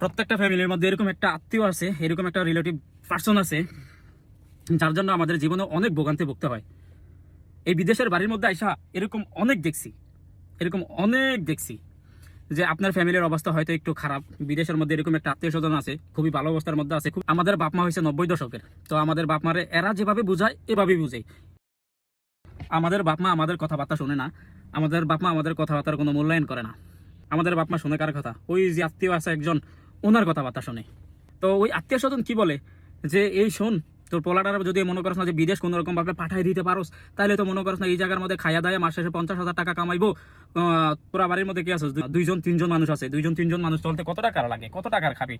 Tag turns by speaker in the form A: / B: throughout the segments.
A: প্রত্যেকটা ফ্যামিলির মধ্যে এরকম একটা আত্মীয় আছে, এরকম একটা রিলেটিভ পার্সন আছে, যার জন্য আমাদের জীবনে অনেক ভোগান্তি ভুগতে হয়। এই বিদেশের বাড়ির মধ্যে আইসা এরকম অনেক দেখছি, এরকম অনেক দেখছি যে আপনার ফ্যামিলির অবস্থা হয়তো একটু খারাপ। বিদেশের মধ্যে এরকম একটা আত্মীয় স্বজন আছে, খুবই ভালো অবস্থার মধ্যে আছে। খুব আমাদের বাপমা হয়েছে নব্বই দশকের, তো আমাদের বাপ মারে এরা যেভাবে বুঝায়, এভাবেই বুঝাই আমাদের বাপমা আমাদের কথাবার্তা শোনে না, আমাদের বাপমা আমাদের কথাবার্তার কোনো মূল্যায়ন করে না। আমাদের বাপমা শুনে কার কথা? ওই যে আত্মীয় আছে একজন ওনার কথাবার্তা শোনে। তো ওই আত্মীয় স্বজন কি বলে? যে, এই শোন, তোর পোলাটার যদি মনে করছ না যে বিদেশ কোনো রকম ভাবে পাঠাই দিতে পারোস তাহলে তো মনে করছ না এই জায়গার মধ্যে খাইয়া দায় মাস শেষে পঞ্চাশ হাজার টাকা কামাইবো। তোরা বাড়ির মধ্যে কি আছে দুইজন, তিনজন মানুষ আছে। দুইজন, তিনজন মানুষ চলতে কত টাকার লাগে? কত টাকার খাবি?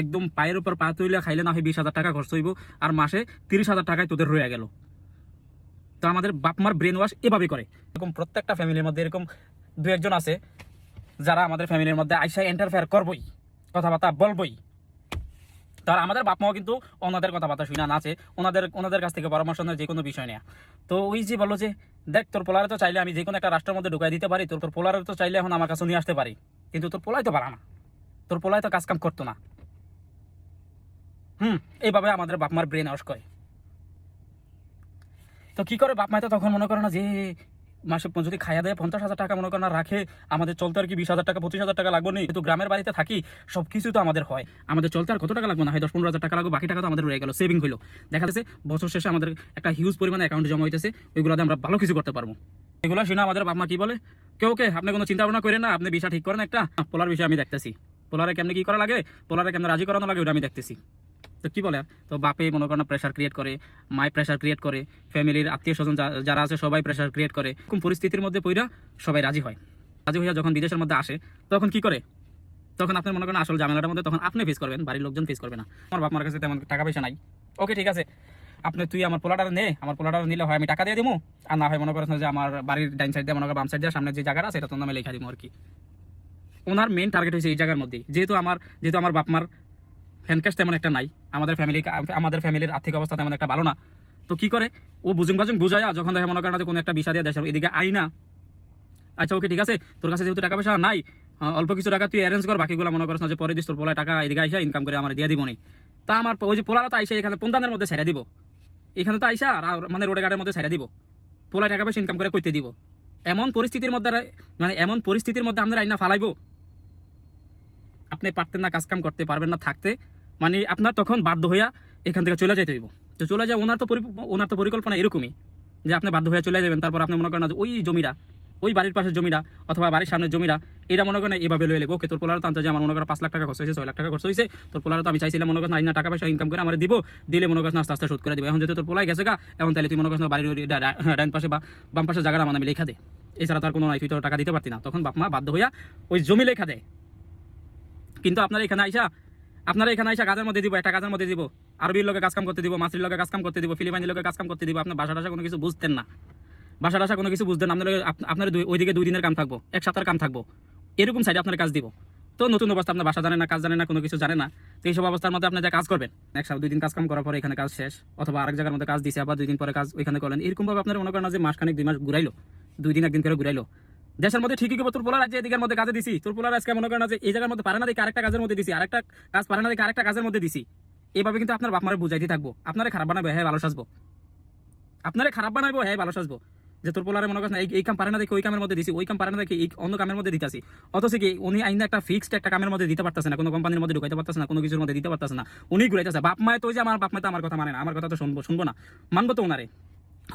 A: একদম পায়ের উপর পা তুইলে খাইলে না হয় বিশ হাজার টাকা খরচ হইব, আর মাসে তিরিশ হাজার টাকায় তোদের রয়ে গেল। তো আমাদের বাপ মার ব্রেন ওয়াশ এভাবে করে। এরকম প্রত্যেকটা ফ্যামিলির মধ্যে এরকম দু একজন আছে, যারা আমাদের ফ্যামিলির মধ্যে আইসা এন্টারফেয়ার করবই। কথাবার্তা বলবই। তার আমাদের বাপ মাও কিন্তু ওনাদের কথাবার্তা শুনে না আছে ওনাদের ওনাদের কাছ থেকে পরামর্শ নেয় যে কোনো বিষয় নেয়া। তো ওই যে বলল যে, দেখ, তোর পোলারে তো চাইলে আমি যে কোনো একটা রাষ্ট্রের মধ্যে ঢুকাই দিতে পারি, তোর তোর পোলারে তো চাইলে এখন আমার কাছে নিয়ে আসতে পারি। কিন্তু তোর পোলাই তো পারা না। তোর পোলাই তো কাজ কাম করতো না। হুম, এইভাবে আমাদের বাপ মার ব্রেন অস করে। তো কি করে বাপ মায় তো তখন মনে করে না যে মাসে যদি খাইয়া দেয় পঞ্চাশ হাজার টাকা, মনে করে না রাখে, আমাদের চলতে আর কি বিশ হাজার টাকা, পঁচিশ হাজার টাকা লাগবে না। কিন্তু গ্রামের বাড়িতে থাকি সব কিছু তো আমাদের হয়। আমাদের চলতে আর কত টাকা লাগবে না? হয়, দশ পনেরো হাজার টাকা লাগবে, বাকি টাকা তো আমাদের রয়ে গেল সেভিং হইল। দেখা যাচ্ছে, বছর শেষে আমাদের একটা হিউজ পরিমাণে অ্যাকাউন্টে জমা হইতেছে, ওইগুলোতে আমরা ভালো কিছু করতে পারব। এগুলো শুনে আমাদের বাপ মা কি বলে? কেউ কে আপনি কোনো চিন্তা ভাবনা করেন না, আপনি বিষয় ঠিক করেন একটা? পোলার বিষয় আমি দেখতেছি। পোলারে কেমনি কি করা লাগে? পোলারে কেমন রাজি করানো লাগে, ওটা আমি দেখতেছি। তো কি বলে? আর? তো বাপে মনে করেন প্রেশার ক্রিয়েট করে মায় প্রেশার ক্রিয়েট করে ফ্যামিলির আত্মীয় স্বজন যারা আছে সবাই প্রেশার ক্রিয়েট করে। কোন পরিস্থিতির মধ্যে পইরা সবাই রাজি হয়। রাজি হইয়া যখন বিদেশের মধ্যে আসে, তখন কি করে? তখন আপনি মনে করেন আসল ঝামেলাটার মধ্যে তখন আপনি ফেস করবেন, বাড়ির লোকজন ফেস করবে না। আমার বাপ মার কাছে তেমন টাকা পয়সা নাই। ওকে, ঠিক আছে। আপনি, তুই আমার পোলাটা নে, আমার পোলাটা নিলে হয় আমি টাকা দিয়ে দিবো আর না হয় মনে করেন যে আমার বাড়ির ডাইন সাইড দিয়ে, মনে করেন বাম সাইড দিয়ে, সামনে যে জায়গাটা আছে, এটা তোর নামে লেখা দিব আর কি। ওনার মেন টার্গেট হয়েছে এই জায়গার মধ্যেই। যেহেতু আমার যেহেতু আমার বাপ মার হ্যান্ডক্যাশ তেমন একটা নাই। আমাদের ফ্যামিলি আমাদের ফ্যামিলির আর্থিক অবস্থা তেমন একটা ভালো না। তো কি করে? ও বুঝুং বাজুং বুঝায়া যখন দেখে মনে করেন যে কোনো একটা বিষয় দিয়ে দেশের এদিকে আই না। আচ্ছা ওকে ঠিক আছে, তোর কাছে যেহেতু টাকা পয়সা নাই অল্প কিছু টাকা তুই অ্যারেঞ্জ কর, বাকিগুলো মনে করিস না যে পরে দিস তোর পোলায় টাকা এদিকে আইসা ইনকাম করে আমার দিয়ে দিব নি। তা আমার ওই যে পোলারা তো আইসা এখানে পন্দানের মধ্যে ছেড়ে দিব। এখানে তো আইসা আর মানে রোডে ঘাটের মধ্যে ছেড়ে দিব। পোলায় টাকা পয়সা ইনকাম করে করতে দিব। এমন পরিস্থিতির মধ্যে মানে এমন পরিস্থিতির মধ্যে আপনারা আইনা ফালাইবো। আপনি পারতেন না কাজকাম করতে, পারবেন না থাকতে। মানে আপনার তখন বাধ্য হইয়া এখান থেকে চলে যেতে হইব। তো চলে যায় ওনার তো ওনার তো পরিকল্পনা এরকমই যে আপনি বাধ্য হয়ে চলে যাবেন, তারপর আপনি মনে করেন যে ওই জমিটা, ওই বাড়ির পাশের জমিটা অথবা বাড়ির সামনের জমিটা, এটা মনে করেন এভাবে লয়ে লেগে ওকে, তোর পোলার তো আনতে আমার মনে করেন পাঁচ লাখ টাকা খরচ হয়েছে, ছয় লাখ টাকা খরচ হয়েছে, তোর পোলার তো আমি চাইছিলাম মনে করেন আইনা টাকা পয়সা ইনকাম করে আমার দিব, দিলে মনে করেন আস্তে আস্তে শোধ করে দিব। এখন যেহেতু তোর পোলাই গেছে গা, এখন তাহলে তুই মনে করেন বাড়ির ডান পাশে বা বাম পাশে জায়গাটা আমার আমি লেখা দে। এছাড়া তার কোনো নাই, তুই তো টাকা দিতে পারতি না। তখন বাপ মা বাধ্য হইয়া ওই জমি লেখা দেয় কিন্তু আপনার এখানে আইসা আপনারা এখানে আইসা কাজের মধ্যে দিব, একটা কাজের মধ্যে দিব। আরবির লোকে কাজ কাম করতে দিব, মাসির লোকে কাজ কাম করতে দিব, ফিলিপাইনের লোকে কাজ কাম করতে দিব, আপনার বাসা টাসা কোনো কিছু বুঝতেন না। বাসা টাসা কোনো কিছু বুঝতেন আপনার আপনার ওইদিকে দুই দিনের কাম থাকব, এক সপ্তাহের কাম থাকব। এরকম সাইডে আপনার কাজ দিব। তো নতুন অবস্থা, আপনার বাসা জানে না, কাজ জানে না, কোনো কিছু জানে না, তো এইসব অবস্থার মধ্যে আপনি যা কাজ করবেন, এক সপ্তাহ, দুই দিন কাজ কাম করার পরে এখানে কাজ শেষ, অথবা আরেক জায়গার মধ্যে কাজ দিছে, আবার দুই দিন পরে কাজ ওইখানে করলেন এরকম ভাবে আপনার মনে করেন যে মাসখানেক, দুই মাস ঘুরাইলো, দুই দিন একদিন করে ঘুরাইলো। দেশের মধ্যে ঠিকই তোর পোলার রাজ্যে এদিকের মধ্যে কাজে দিছি। তোর পোলার আজকে মনে করেন যে এই জায়গার মধ্যে পারে না দেখে আরেকটা কাজের মধ্যে দিছি। আরেকটা কাজ পারে না দেখে আরেকটা কাজের মধ্যে দিছি। এইভাবে কিন্তু আপনার বাপ মারে বুঝাইতে থাকব। আপনারা খারাপ বানাবো হ্যাঁ ভালো সাজবো। আপনারা খারাপ বানাবো হ্যাঁ ভালো সাজবো। যে তোর পোলারে মনে করেন এই এই কাম পারে না দেখে ওই কামের মধ্যে দিছি, ওই কাম পারে না দেখে এই অন্য কামের মধ্যে দিতে দিতেছি। অথচ কি উনি আইনা একটা ফিক্সড একটা কামের মধ্যে দিতে পারতেছে না, কোনো কোম্পানির মধ্যে ঢুকাইতে পারতেছে না, কোনো কিছুর মধ্যে দিতে পারতেছে না। উনি ঘুরাইতেছে, বাপ মায় তো যে আমার বাপ মায় তো আমার কথা মানে না, আমার কথা তো শুনব শুনব না। মানবো তো ওনারে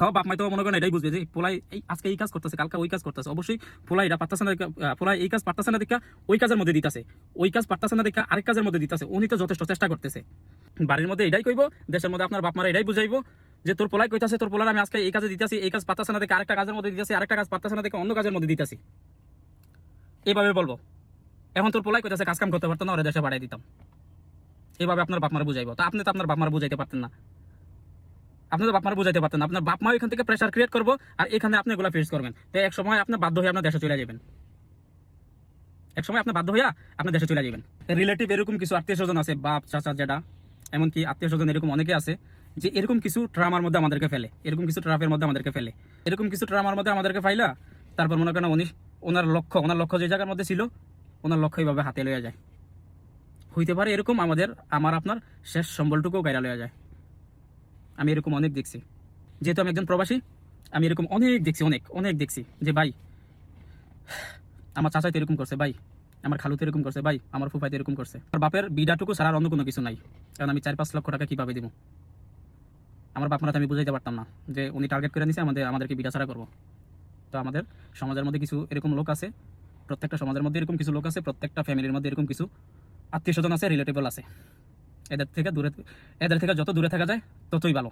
A: খাও, বাপ মাই তো মনে করেন এটাই বুঝবে যে পোলাই এই আজকে এই কাজ করতেছে, কালকে ওই কাজ করতেছে। অবশ্যই পোলাই এটা পারতেছে না পোলাই এই কাজ পারতেছে না দেখা, ওই কাজের মধ্যে দিতেছে। ওই কাজ পারতেছে না দেখা, আরেক কাজের মধ্যে দিতেছে। উনি তো যথেষ্ট চেষ্টা করতেছে। বাড়ির মধ্যে এটাই কইব, দেশের মধ্যে আপনার বাপ মারা এটাই বুঝাইবো যে তোর পোলাই কইতাছে, তোর পোলার আমি আজকে এই কাজে দিতেছি, এই কাজ পারতেছে না দেখে, আরেকটা কাজের মধ্যে দিতেছি, আরেকটা কাজ পারতেছে না দেখে, অন্য কাজের মধ্যে দিতেছি। এইভাবে বলব। এখন তোর পোলাই কইতাছে, কাজ কাম করতে পারতো না, ওরা দেশে বাড়াই দিতাম। এইভাবে আপনার বাপ মারা বুঝাইবো। তো আপনি তো আপনার বাপ মারা বুঝাইতে পারতেন না। আপনি তো বাপ মারা বুঝাইতে পারতেন। আপনার বাপ মা এখান থেকে প্রেশার ক্রিয়েট করব আর এখানে আপনি এগুলো ফেস করবেন। তো এক সময় আপনি বাধ্য হয়ে আপনার দেশে চলে যাবেন। এক সময় আপনি বাধ্য হইয়া আপনি দেশে চলে যাবেন। রিলেটিভ এরকম কিছু আত্মীয় স্বজন আছে, বাপ, চাচা যেটা এমনকি আত্মীয় স্বজন এরকম অনেকে আছে যে এরকম কিছু ট্রামার মধ্যে আমাদেরকে ফেলে। এরকম কিছু ট্রাফের মধ্যে আমাদেরকে ফেলে। এরকম কিছু ট্রামার মধ্যে আমাদেরকে ফাইলা তারপর মনে করেন উনি ওনার লক্ষ্য ওনার লক্ষ্য যে জায়গার মধ্যে ছিল, ওনার লক্ষ্য এইভাবে হাতে লইয়া যায়। হইতে পারে এরকম আমাদের আমার আপনার শেষ সম্বলটুকুও গাইরা লওয়া যায়। আমি এরকম অনেক দেখছি। যেহেতু আমি একজন প্রবাসী, আমি এরকম অনেক দেখছি, অনেক অনেক দেখছি যে, ভাই, আমার চাচাই তো এরকম করছে, ভাই, আমার খালুতে এরকম করছে, ভাই, আমার ফুফাইতে এরকম করছে। আমার বাপের বিডাটুকু ছাড়া অন্য কোনো কিছু নাই, কারণ আমি চার পাঁচ লক্ষ টাকা কীভাবে দিব? আমার বাপ আমি বুঝাইতে পারতাম না যে, উনি টার্গেট করে নিছে, আমাদের, আমাদেরকে বিটা ছাড়া করব। তো আমাদের সমাজের মধ্যে কিছু এরকম লোক আছে, প্রত্যেকটা সমাজের মধ্যে এরকম কিছু লোক আছে, প্রত্যেকটা ফ্যামিলির মধ্যে এরকম কিছু আত্মীয় স্বজন আছে রিলেটেবল আছে। এদের থেকে দূরে এদের থেকে যত দূরে থাকা যায় ততই ভালো।